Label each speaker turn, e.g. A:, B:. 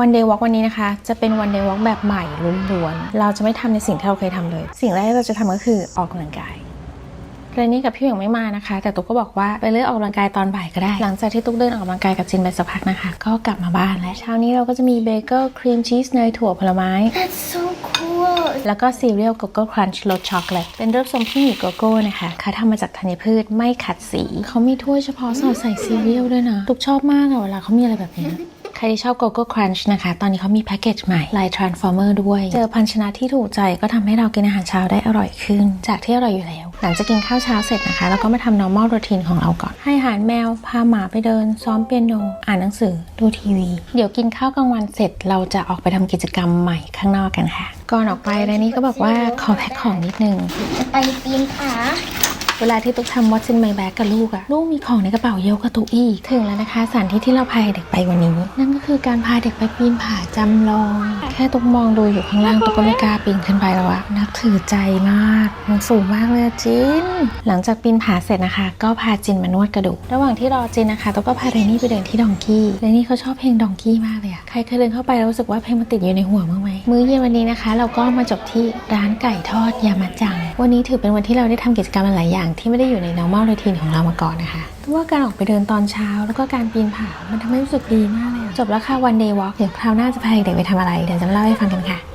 A: วันเดย์วอล์กวันนี้นะคะ จะเป็นวันเดย์วอล์กแบบใหม่ล้วนๆ เราจะไม่ทำในสิ่งที่เราเคยทำเลย สิ่งแรกที่เราจะทำก็คือออกกำลังกายเรนนี่กับพี่เหวงไม่มานะคะ แต่ตุ๊กก็บอกว่าไปเลือกออกกำลังกายตอนบ่ายก็ได้ หลังจากที่ตุ๊กเดินออกกำลังกายกับจินไปสักพักนะคะ ก็กลับมาบ้านและเช้านี้เราก็จะมีเบเกิลครีมชีสเนยถั่วผลไม้
B: That's so cool
A: แล้วก็ซีเรียลโกโก้ครันช์รสช็อกโกแลตเป็นรูปทรงที่มีโกโก้นะคะเขาทำมาจากธัญพืชไม่ขัดสีเขามีถ้วยเฉพาะสำหรับใส่ซีเรียลด้วยนะตุกชอบมากอะเวลาเขามีอะไรแบบนี้ใครที่ชอบโกโก้ครันช์นะคะ ตอนนี้เขามีแพ็กเกจใหม่ลาย Transformer ด้วย เจอพันชนะที่ถูกใจก็ทำให้เรากินอาหารเช้าได้อร่อยขึ้น จากที่อร่อยอยู่แล้ว หลังจากกินข้าวเช้าเสร็จนะคะ เราก็มาทำ normal routine ของเราก่อน ให้อาหารแมว พาหมาไปเดิน ซ้อมเปียโน อ่านหนังสือ ดูทีวี เดี๋ยวกินข้าวกลางวันเสร็จ เราจะออกไปทำกิจกรรมใหม่ข้างนอกกันค่ะ ก่อนออกไปรนี้ก็บอกว่าขอแพ็คของนิดนึง
B: จะไปปีนผา
A: เวลาที่ตุ๊กทำวอชินไมแบ็กกับลูกอะลูกมีของในกระเป๋าเยอะกว่าตุ๊กอีกถึงแล้วนะคะสถานที่ที่เราพาเด็กไปวันนี้ นั่นก็คือการพาเด็กไปปีนผาจำลอง ค่ตุ๊กมองดูอยู่ข้างล่างตุ๊กก็ไม่กล้าปีนขึ้นไปแล้วอะนับถือใจมาก มันสูงมากเลยจิน หลังจากปีนผาเสร็จนะคะ ก็พาจินมานวดกระดูก ระหว่างที่รอจินนะคะตุ๊กก็พาเรนนี่ไปเดินที่ดองกี้เรนนี่เขาชอบเพลงดองกี้มากเลยอะใครเคยเดินเข้าไปแล้วรู้สึกว่าเพลงมันติดอยู่ในหัวบ้งไหมมื้อเย็นวันนี้นะคะ เราก็มาจบที่ร้านไก่ทอดยามาจัง วันนี้ถือเป็นวันที่เราได้ทำกิจกรรมหลายอย่าง ที่ไม่ได้อยู่ใน normal routine ของเรามาก่อนนะคะตัวว่าการออกไปเดินตอนเช้าแล้วก็การปีนผา มันทำให้รู้สึกดีมากเลย จบแล้วค่ะ one day walk เดี๋ยวคราวหน้าจะพาเด็กไปทำอะไรเดี๋ยวจะเล่าให้ฟังกันค่ะ